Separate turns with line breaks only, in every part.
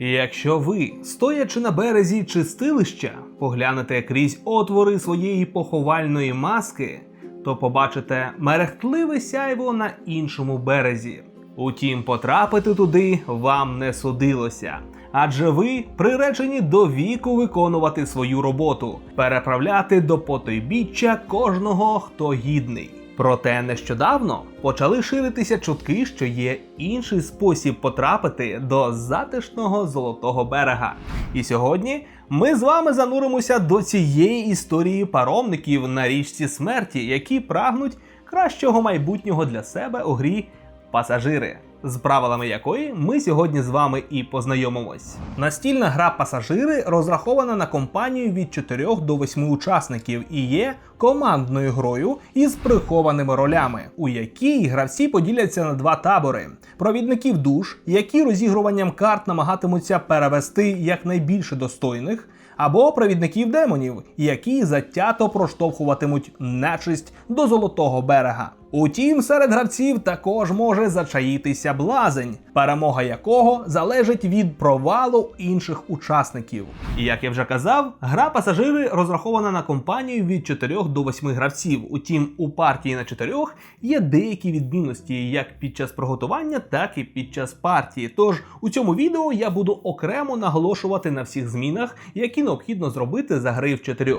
Якщо ви, стоячи на березі чистилища, поглянете крізь отвори своєї поховальної маски, то побачите мерехтливе сяйво на іншому березі. Утім, потрапити туди вам не судилося, адже ви приречені до віку виконувати свою роботу, переправляти до потойбіччя кожного, хто гідний. Проте нещодавно почали ширитися чутки, що є інший спосіб потрапити до затишного золотого берега. І сьогодні ми з вами зануримося до цієї історії паромників на річці смерті, які прагнуть кращого майбутнього для себе у грі пасажири. З правилами якої ми сьогодні з вами і познайомимось. Настільна гра пасажири розрахована на компанію від 4 до 8 учасників і є командною грою із прихованими ролями, у якій гравці поділяться на два табори: провідників душ, які розігруванням карт намагатимуться перевести якнайбільше достойних. Або провідників демонів, які затято проштовхуватимуть нечисть до золотого берега. Утім, серед гравців також може зачаїтися блазень, перемога якого залежить від провалу інших учасників. І як я вже казав, гра пасажири розрахована на компанію від 4 до 8 гравців. Утім, у партії на 4 є деякі відмінності як під час приготування, так і під час партії. Тож у цьому відео я буду окремо наголошувати на всіх змінах, які необхідно зробити за гри в 4.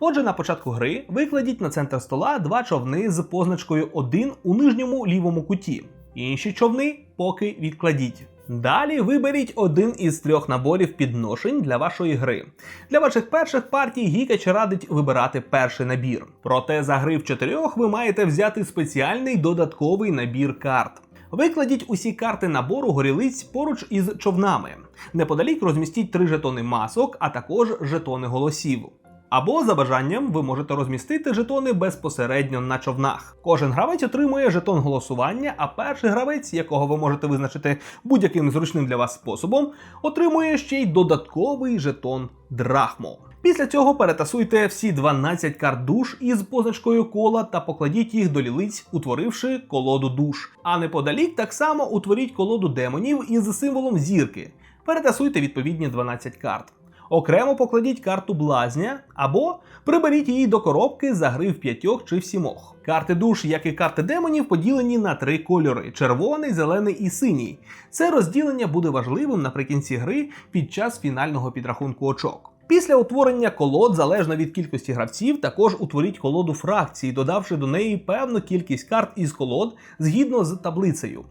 Отже, на початку гри викладіть на центр стола два човни з позначкою 1 у нижньому лівому куті. Інші човни поки відкладіть. Далі виберіть один із трьох наборів підношень для вашої гри. Для ваших перших партій Гікач радить вибирати перший набір. Проте за гри в чотирьох ви маєте взяти спеціальний додатковий набір карт. Викладіть усі карти набору горілиць поруч із човнами. Неподалік розмістіть три жетони масок, а також жетони голосів. Або за бажанням ви можете розмістити жетони безпосередньо на човнах. Кожен гравець отримує жетон голосування, а перший гравець, якого ви можете визначити будь-яким зручним для вас способом, отримує ще й додатковий жетон драхму. Після цього перетасуйте всі 12 карт душ із позначкою кола та покладіть їх до лілиць, утворивши колоду душ. А неподалік так само утворіть колоду демонів із символом зірки. Перетасуйте відповідні 12 карт. Окремо покладіть карту блазня або приберіть її до коробки за гри в п'ятьох чи в сімох. Карти душ, як і карти демонів, поділені на три кольори: червоний, зелений і синій. Це розділення буде важливим наприкінці гри під час фінального підрахунку очок. Після утворення колод, залежно від кількості гравців, також утворіть колоду фракції, додавши до неї певну кількість карт із колод згідно з таблицею.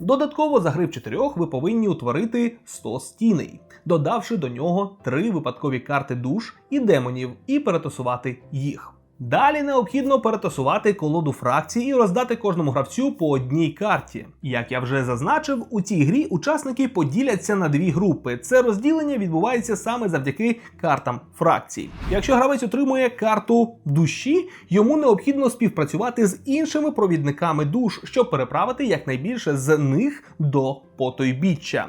Додатково за гри в чотирьох ви повинні утворити 100 стіней, додавши до нього три випадкові карти душ і демонів і перетасувати їх. Далі необхідно перетасувати колоду фракцій і роздати кожному гравцю по одній карті. Як я вже зазначив, у цій грі учасники поділяться на дві групи. Це розділення відбувається саме завдяки картам фракцій. Якщо гравець отримує карту душі, йому необхідно співпрацювати з іншими провідниками душ, щоб переправити якнайбільше з них до потойбіччя.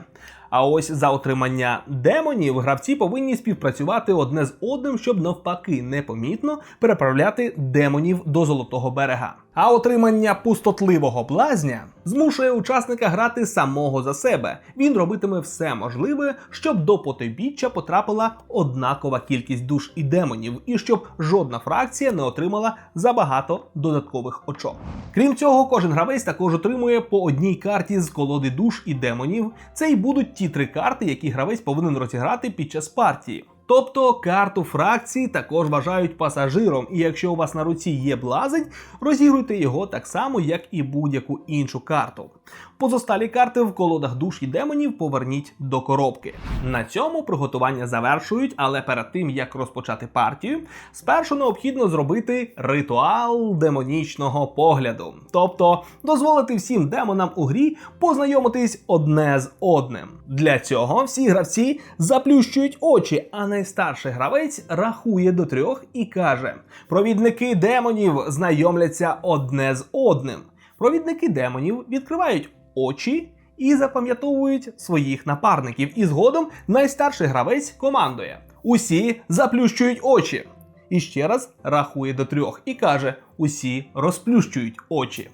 А ось за отримання демонів гравці повинні співпрацювати одне з одним, щоб навпаки непомітно переправляти демонів до золотого берега. А отримання пустотливого блазня змушує учасника грати самого за себе. Він робитиме все можливе, щоб до потойбіччя потрапила однакова кількість душ і демонів, і щоб жодна фракція не отримала забагато додаткових очок. Крім цього, кожен гравець також отримує по одній карті з колоди душ і демонів. Це й будуть ті три карти, які гравець повинен розіграти під час партії. Тобто карту фракції також вважають пасажиром, і якщо у вас на руці є блазень, розігруйте його так само, як і будь-яку іншу карту. Позосталі карти в колодах душ і демонів поверніть до коробки. На цьому приготування завершують, але перед тим як розпочати партію, спершу необхідно зробити ритуал демонічного погляду, тобто дозволити всім демонам у грі познайомитись одне з одним. Для цього всі гравці заплющують очі, а найстарший гравець рахує до трьох і каже: провідники демонів знайомляться одне з одним. Провідники демонів відкривають очі і запам'ятовують своїх напарників. І згодом найстарший гравець командує. Усі заплющують очі. І ще раз рахує до трьох і каже: усі розплющують очі.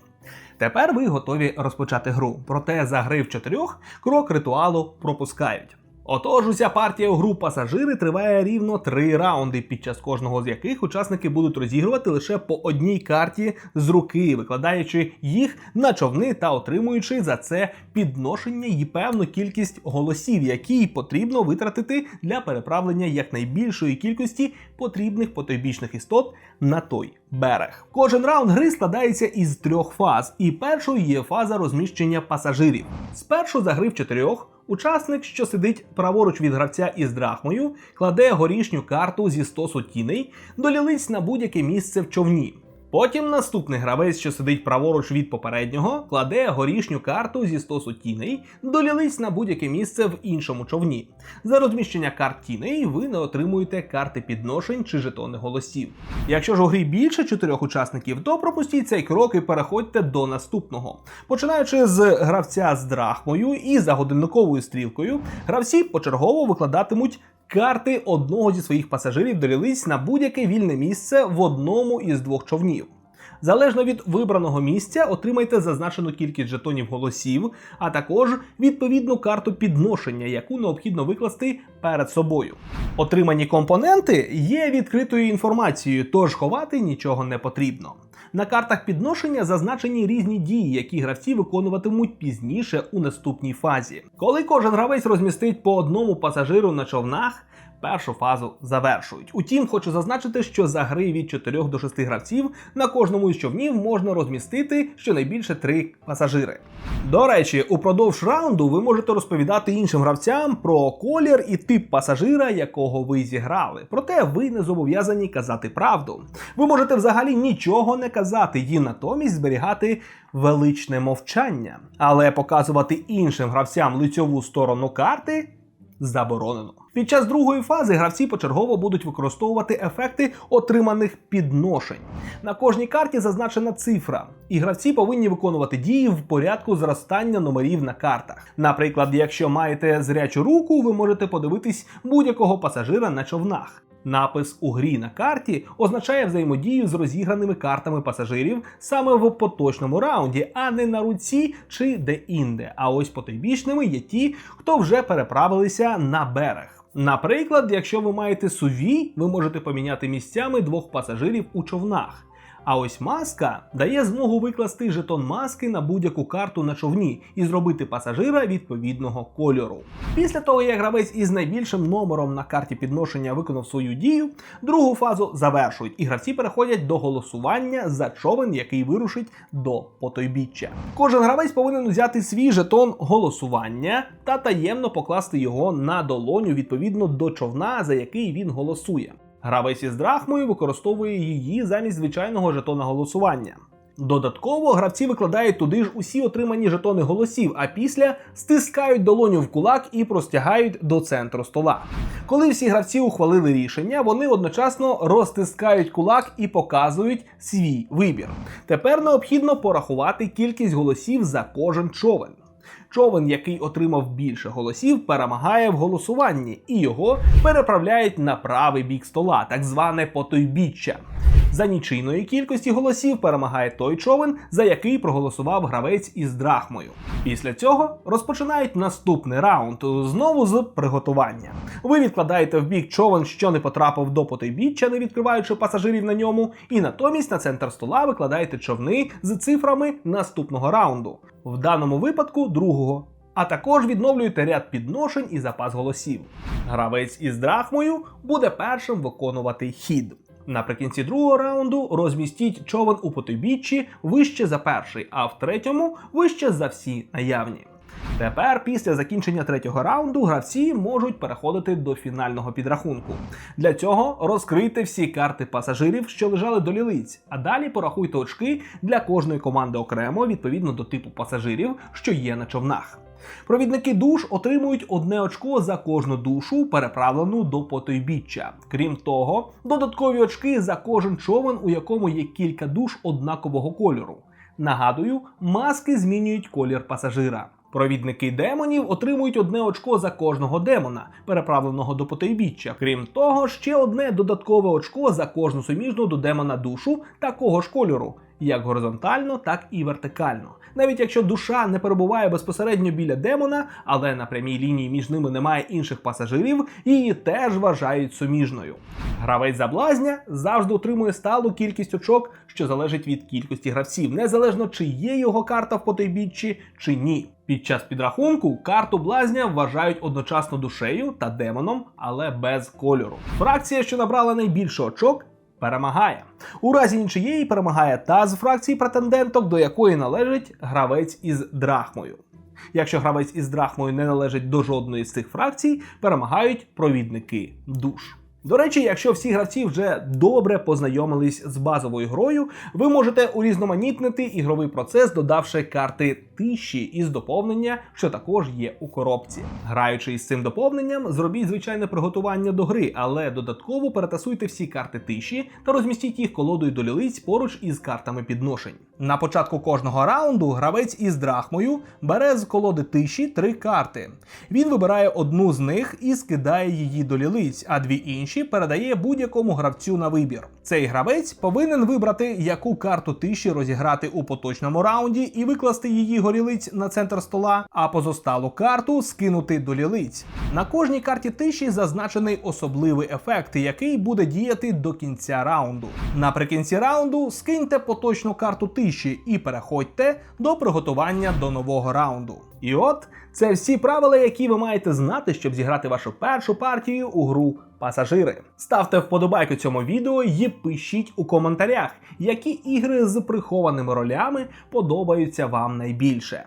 Тепер ви готові розпочати гру. Проте за гри в чотирьох крок ритуалу пропускають. Отож, уся партія у гру пасажири триває рівно три раунди, під час кожного з яких учасники будуть розігрувати лише по одній карті з руки, викладаючи їх на човни та отримуючи за це підношення і певну кількість голосів, які потрібно витратити для переправлення якнайбільшої кількості потрібних потойбічних істот на той берег. Кожен раунд гри складається із трьох фаз, і першою є фаза розміщення пасажирів. Спершу за гри в чотирьох. Учасник, що сидить праворуч від гравця із драхмою, кладе горішню карту зі 100 тіней, до лілиць на будь-яке місце в човні. Потім наступний гравець, що сидить праворуч від попереднього, кладе горішню карту зі 100 сотіней до на будь-яке місце в іншому човні. За розміщення карт тіней ви не отримуєте карти підношень чи жетони голосів. Якщо ж у грі більше чотирьох учасників, то пропустіть цей крок і переходьте до наступного. Починаючи з гравця з драхмою і за годинниковою стрілкою, гравці почергово викладатимуть карти одного зі своїх пасажирів до на будь-яке вільне місце в одному із двох човнів. Залежно від вибраного місця, отримайте зазначену кількість жетонів голосів, а також відповідну карту підношення, яку необхідно викласти перед собою. Отримані компоненти є відкритою інформацією, тож ховати нічого не потрібно. На картах підношення зазначені різні дії, які гравці виконуватимуть пізніше у наступній фазі. Коли кожен гравець розмістить по одному пасажиру на човнах, першу фазу завершують. Утім, хочу зазначити, що за гри від 4 до 6 гравців на кожному із човнів можна розмістити щонайбільше 3 пасажири. До речі, упродовж раунду ви можете розповідати іншим гравцям про колір і тип пасажира, якого ви зіграли. Проте ви не зобов'язані казати правду. Ви можете взагалі нічого не казати і натомість зберігати величне мовчання, але показувати іншим гравцям лицьову сторону карти заборонено. Під час другої фази гравці почергово будуть використовувати ефекти отриманих підношень. На кожній карті зазначена цифра, і гравці повинні виконувати дії в порядку зростання номерів на картах. Наприклад, якщо маєте зрячу руку, ви можете подивитись будь-якого пасажира на човнах. Напис у грі на карті означає взаємодію з розіграними картами пасажирів саме в поточному раунді, а не на руці чи де-інде. А ось потойбічними є ті, хто вже переправилися на берег. Наприклад, якщо ви маєте сувій, ви можете поміняти місцями двох пасажирів у човнах. А ось маска дає змогу викласти жетон маски на будь-яку карту на човні і зробити пасажира відповідного кольору. Після того, як гравець із найбільшим номером на карті підношення виконав свою дію, другу фазу завершують, і гравці переходять до голосування за човен, який вирушить до потойбіччя. Кожен гравець повинен взяти свій жетон голосування та таємно покласти його на долоню відповідно до човна, за який він голосує. Гравець із драхмою використовує її замість звичайного жетона голосування. Додатково гравці викладають туди ж усі отримані жетони голосів, а після стискають долоню в кулак і простягають до центру стола. Коли всі гравці ухвалили рішення, вони одночасно розтискають кулак і показують свій вибір. Тепер необхідно порахувати кількість голосів за кожен човен. Човен, який отримав більше голосів, перемагає в голосуванні, і його переправляють на правий бік стола, так зване потойбіччя. За нічийної кількості голосів перемагає той човен, за який проголосував гравець із драхмою. Після цього розпочинають наступний раунд знову з приготування. Ви відкладаєте в бік човен, що не потрапив до потойбіччя, не відкриваючи пасажирів на ньому, і натомість на центр стола викладаєте човни з цифрами наступного раунду, в даному випадку другого. А також відновлюєте ряд підношень і запас голосів. Гравець із драхмою буде першим виконувати хід. Наприкінці другого раунду розмістіть човен у потойбіччі вище за перший, а в третьому вище за всі наявні. Тепер, після закінчення третього раунду, гравці можуть переходити до фінального підрахунку. Для цього розкрийте всі карти пасажирів, що лежали до лілиць, а далі порахуйте очки для кожної команди окремо відповідно до типу пасажирів, що є на човнах. Провідники душ отримують одне очко за кожну душу, переправлену до потойбіччя. Крім того, додаткові очки за кожен човен, у якому є кілька душ однакового кольору. Нагадую, маски змінюють колір пасажира. Провідники демонів отримують одне очко за кожного демона, переправленого до потойбіччя. Крім того, ще одне додаткове очко за кожну суміжну до демона душу такого ж кольору. Як горизонтально, так і вертикально. Навіть якщо душа не перебуває безпосередньо біля демона, але на прямій лінії між ними немає інших пасажирів, її теж вважають суміжною. Гравець за блазня завжди отримує сталу кількість очок, що залежить від кількості гравців, незалежно чи є його карта в потойбіччі чи ні. Під час підрахунку карту блазня вважають одночасно душею та демоном, але без кольору. Фракція, що набрала найбільше очок, перемагає. У разі нічиєї перемагає та з фракції претенденток, до якої належить гравець із драхмою. Якщо гравець із драхмою не належить до жодної з цих фракцій, перемагають провідники душ. До речі, якщо всі гравці вже добре познайомились з базовою грою, ви можете урізноманітнити ігровий процес, додавши карти тиші із доповнення, що також є у коробці. Граючи із цим доповненням, зробіть звичайне приготування до гри, але додатково перетасуйте всі карти тиші та розмістіть їх колодою до лілиць поруч із картами підношень. На початку кожного раунду гравець із драхмою бере з колоди тиші три карти. Він вибирає одну з них і скидає її до лілиць, а дві інші передає будь-якому гравцю на вибір. Цей гравець повинен вибрати, яку карту тиші розіграти у поточному раунді і викласти її горілиць на центр стола, а позосталу карту скинути до лілиць. На кожній карті тиші зазначений особливий ефект, який буде діяти до кінця раунду. Наприкінці раунду скиньте поточну карту тиші і переходьте до приготування до нового раунду. І от це всі правила, які ви маєте знати, щоб зіграти вашу першу партію у гру пасажири. Ставте вподобайку цьому відео і пишіть у коментарях, які ігри з прихованими ролями подобаються вам найбільше.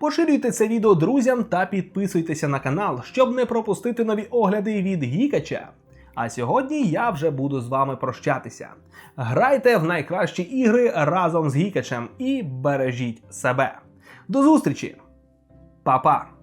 Поширюйте це відео друзям та підписуйтеся на канал, щоб не пропустити нові огляди від Гікача. А сьогодні я вже буду з вами прощатися. Грайте в найкращі ігри разом з Гікачем і бережіть себе. До зустрічі! papá.